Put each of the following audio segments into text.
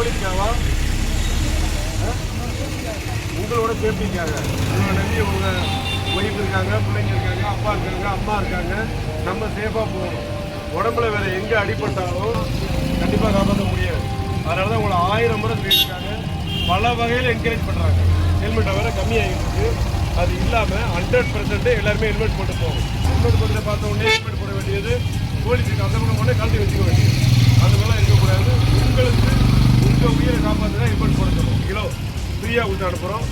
போலீஸ்காவா? உங்களோட சேஃப்டிக்காக. உங்களை நம்பி உங்க ஒய்ஃப் இருக்காங்க பிள்ளைங்க இருக்காங்க அப்பா இருக்காங்க அம்மா இருக்காங்க. நம்ம சேஃபாக போகணும் உடம்புல வேற எங்கே அடிபட்டாலும் கண்டிப்பாக காப்பாற்ற முடியாது. அதனால தான் உங்களை ஆயிரம் முறை சொல்லியிருக்காங்க. பல வகையில் என்கரேஜ் பண்ணுறாங்க ஹெல்மெட்டை வேற கம்மியாகிட்டு அது இல்லாமல் ஹண்ட்ரட் பர்சன்ட்டு எல்லாருமே ஹெல்மெட் போட்டு போகும். ஹெல்மெட் போட்டு பார்த்த உடனே ஹெல்மெட் போட வேண்டியது. போலீஸுக்கு அந்த பக்கம் உடனே கழட்டி வச்சுக்க வேண்டியது. அந்த மாதிரிலாம் இருக்கக்கூடாது. உங்களுக்கு ஹெல்மெட் போட சொல்லுவோம். கிலோ ஃப்ரீயாக கொடுத்து அனுப்புகிறோம்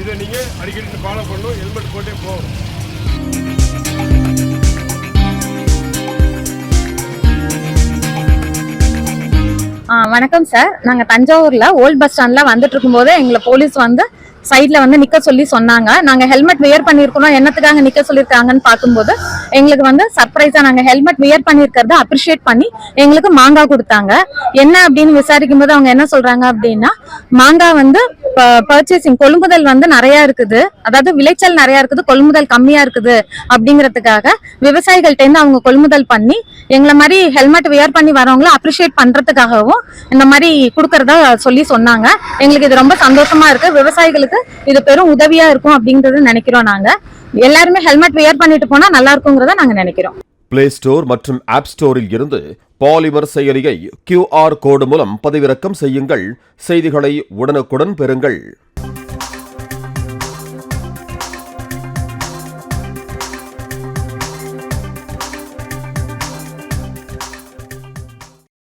இதை நீங்கள் அடிக்கடி ஃபாலோ பண்ணணும். ஹெல்மெட் போட்டே போகணும். வணக்கம் சார் நாங்கள் தஞ்சாவூரில் ஓல்ட் பஸ் ஸ்டாண்டில் வந்துட்டு இருக்கும்போது எங்களை போலீஸ் வந்து சைட்ல வந்து நிக்க சொல்லி சொன்னாங்க. நாங்க ஹெல்மெட் வியர் பண்ணிருக்கோம் என்னத்துக்காக நிக்க சொல்லிருக்காங்கன்னு பார்க்கும்போது எங்களுக்கு வந்து சர்ப்ரைஸா நாங்க ஹெல்மெட் வியர் பண்ணிருக்கிறத அப்ரிஷியேட் பண்ணி எங்களுக்கு மாங்காய் கொடுத்தாங்க. என்ன அப்படின்னு விசாரிக்கும் போது அவங்க என்ன சொல்றாங்க அப்படின்னா மாங்காய் வந்து பர்ச்சேசிங் கொள்முதல் வந்து நிறைய இருக்குது. அதாவது விளைச்சல் நிறைய இருக்குது கொள்முதல் கம்மியா இருக்குது அப்படிங்கறதுக்காக விவசாயிகள்ட்ட இருந்து அவங்க கொள்முதல் பண்ணி எங்களை மாதிரி ஹெல்மெட் வியர் பண்ணி வரவங்கள அப்ரிஷியேட் பண்றதுக்காகவும் இந்த மாதிரி கொடுக்கறதா சொல்லி சொன்னாங்க. எங்களுக்கு இது ரொம்ப சந்தோஷமா இருக்கு. விவசாயிகளுக்கு இது பெரும் உதவியா இருக்கும் அப்படிங்கறது நினைக்கிறோம் நாங்க. எல்லாருமே ஹெல்மெட் வியர் பண்ணிட்டு போனா நல்லா இருக்குங்கிறத நாங்க நினைக்கிறோம். பிளே ஸ்டோர் மற்றும் ஆப் ஸ்டோரில் இருந்து பாலிமர் செயலியை கியூஆர் கோடு மூலம் பதிவிறக்கம் செய்யுங்கள். செய்திகளை உடனுக்குடன் பெறுங்கள்.